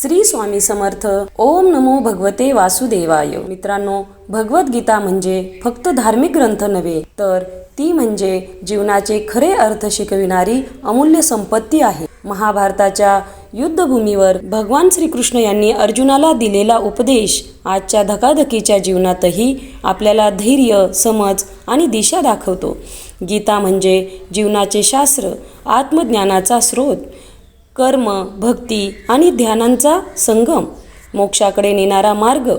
श्री स्वामी समर्थ. ओम नमो भगवते वासुदेवाय. मित्रांनो भगवद्गीता म्हणजे फक्त धार्मिक ग्रंथ नव्हे तर ती म्हणजे जीवनाचे खरे अर्थ शिकविणारी अमूल्य संपत्ती आहे. महाभारताच्या युद्धभूमीवर भगवान श्रीकृष्ण यांनी अर्जुनाला दिलेला उपदेश आजच्या धकाधकीच्या जीवनातही आपल्याला धैर्य समज आणि दिशा दाखवतो. गीता म्हणजे जीवनाचे शास्त्र आत्मज्ञानाचा स्रोत. कर्म भक्ती आणि ध्यानांचा संगम. मोक्षाकडे नेणारा मार्ग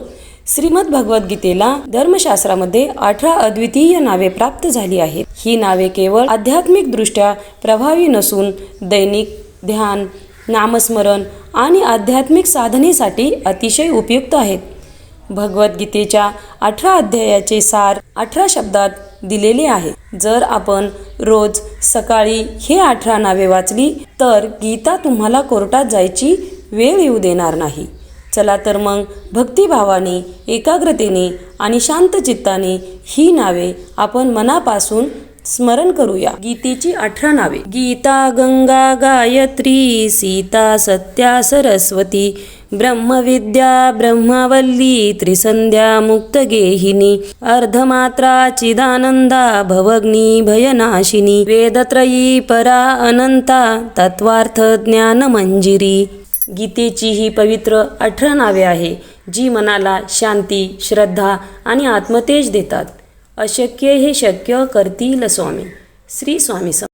श्रीमद भगवद्गीतेला धर्मशास्त्रामध्ये अठरा अद्वितीय नावे प्राप्त झाली आहेत. ही नावे केवळ आध्यात्मिकदृष्ट्या प्रभावी नसून दैनिक ध्यान नामस्मरण आणि आध्यात्मिक साधनेसाठी अतिशय उपयुक्त आहेत. भगवद्गीतेच्या अठरा अध्यायाचे सार अठरा शब्दात दिलेले आहे. जर आपण रोज सकाळी हे अठरा नावे वाचली तर गीता तुम्हाला कोर्टात जायची वेळ येऊ देणार नाही. चला तर मग भक्तिभावाने एकाग्रतेने आणि शांत चित्ताने ही नावे आपण मनापासून स्मरण करूया. गीतेची अठरा नावे. गीता गंगा गायत्री सीता सत्या सरस्वती ब्रह्मविद्या ब्रह्मवल्ली त्रिसंध्या मुक्तगेहिनी अर्धमात्रा चिदानंदा भवग्नी भयनाशिनी वेदत्रयी परा अनंता तत्वार्थ ज्ञान मंजिरी. गीतेची ही पवित्र अठरा नावे आहे जी मनाला शांती श्रद्धा आणि आत्मतेज देतात. अशक्य हे शक्य करतील स्वामी. श्री स्वामी सम